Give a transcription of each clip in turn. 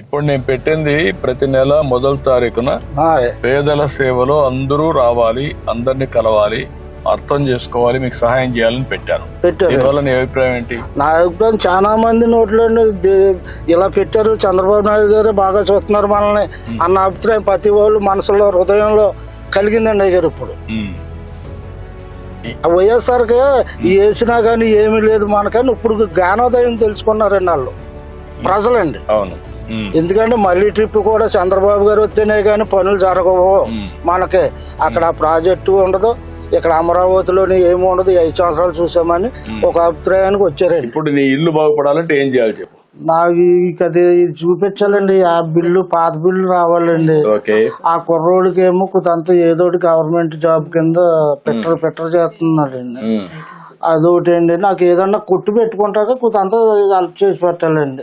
ఇప్పుడు నేను పెట్టింది ప్రతి నెల మొదటి తారీఖున. పేదల సేవలో అందరూ రావాలి అందరినీ కలవాలి అర్థం చేసుకోవాలి మీకు సహాయం చేయాలని పెట్టాను. పెట్టారు. నీ అభిప్రాయం ఏంటి? నా అభిప్రాయం చాలా మంది నోట్లో ఇలా పెట్టారు. చంద్రబాబు నాయుడు గారు బాగా చూస్తున్నారు మనల్ని అన్న అభిప్రాయం ప్రతి వాళ్ళు మనసులో హృదయంలో కలిగిందండి అయ్యారు ఇప్పుడు. వైఎస్ఆర్కి వేసినా కానీ ఏమీ లేదు మనకని ఇప్పుడు జ్ఞానోదయం తెలుసుకున్నారండి వాళ్ళు. ప్రజలండి. అవును. ఎందుకంటే మళ్ళీ ట్రిప్ కూడా చంద్రబాబు గారు వస్తేనే కానీ పనులు జరగవు మనకి. అక్కడ ప్రాజెక్టు ఉండదు ఇక్కడ అమరావతిలోని ఏమి ఉండదు ఈ ఐదు సంవత్సరాలు చూసామని ఒక అభిప్రాయానికి వచ్చారండి. ఇప్పుడు నీ ఇల్లు బాగుపడాలంటే ఏం చేయాలి చెప్పు? నాకు ఇక అది చూపించాలండి ఆ బిల్లు పాత బిల్లు రావాలండి. ఓకే. ఆ కుర్రోడికి ఏమో కొంత ఏదో ఒకటి గవర్నమెంట్ జాబ్ కింద పెట్టరు పెట్టరు చేస్తున్నాడండి. అదొకటి అండి నాకు ఏదన్నా కొట్టు పెట్టుకుంటాక కొంత హెల్ప్ చేసి పెట్టాలండి.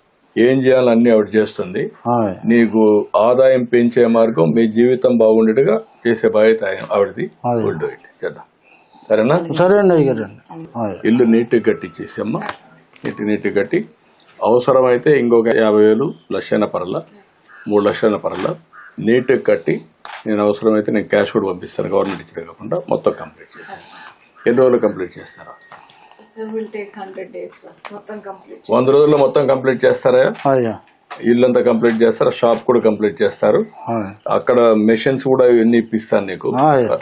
ఏం చేయాలన్నీ ఆవిడ చేస్తుంది. నీకు ఆదాయం పెంచే మార్గం మీ జీవితం బాగుండేట్టుగా చేసే బాధ్యత ఆవిడది. do it. చేద్దాం. సరేనా? సరే అండి ఇల్లు నీట్గా కట్టించేసి అమ్మ. నీట్ నీట్గా కట్టి. అవసరమైతే ఇంకొక యాభై వేలు లక్షణ పరల మూడు లక్షల పరల నీట్గా కట్టి నేను అవసరమైతే నేను క్యాష్ కూడా పంపిస్తాను గవర్నమెంట్ ఇచ్చిన కాకుండా మొత్తం కంప్లీట్ చేస్తాను. ఎన్ని రోజులు కంప్లీట్ చేస్తారా? వంద రోజుల్లో మొత్తం కంప్లీట్ చేస్తారా? ఇల్లంతా కంప్లీట్ చేస్తారా? షాప్ కూడా కంప్లీట్ చేస్తారు. అక్కడ మెషిన్స్ కూడా ఇవన్నీ ఇప్పిస్తాను నీకు.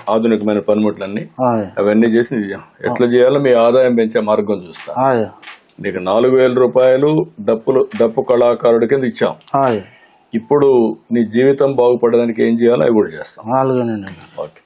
ఆధునికమైన పనిముట్లన్నీ. అవన్నీ చేసి ఎట్లా చేయాలో మీ ఆదాయం పెంచే మార్గం చూస్తా. నీకు నాలుగు వేల రూపాయలు డప్పులు డప్పు కళాకారుడి కింద ఇచ్చాం. ఇప్పుడు నీ జీవితం బాగుపడడానికి ఏం చేయాలో అవి కూడా చేస్తాం. ఓకే.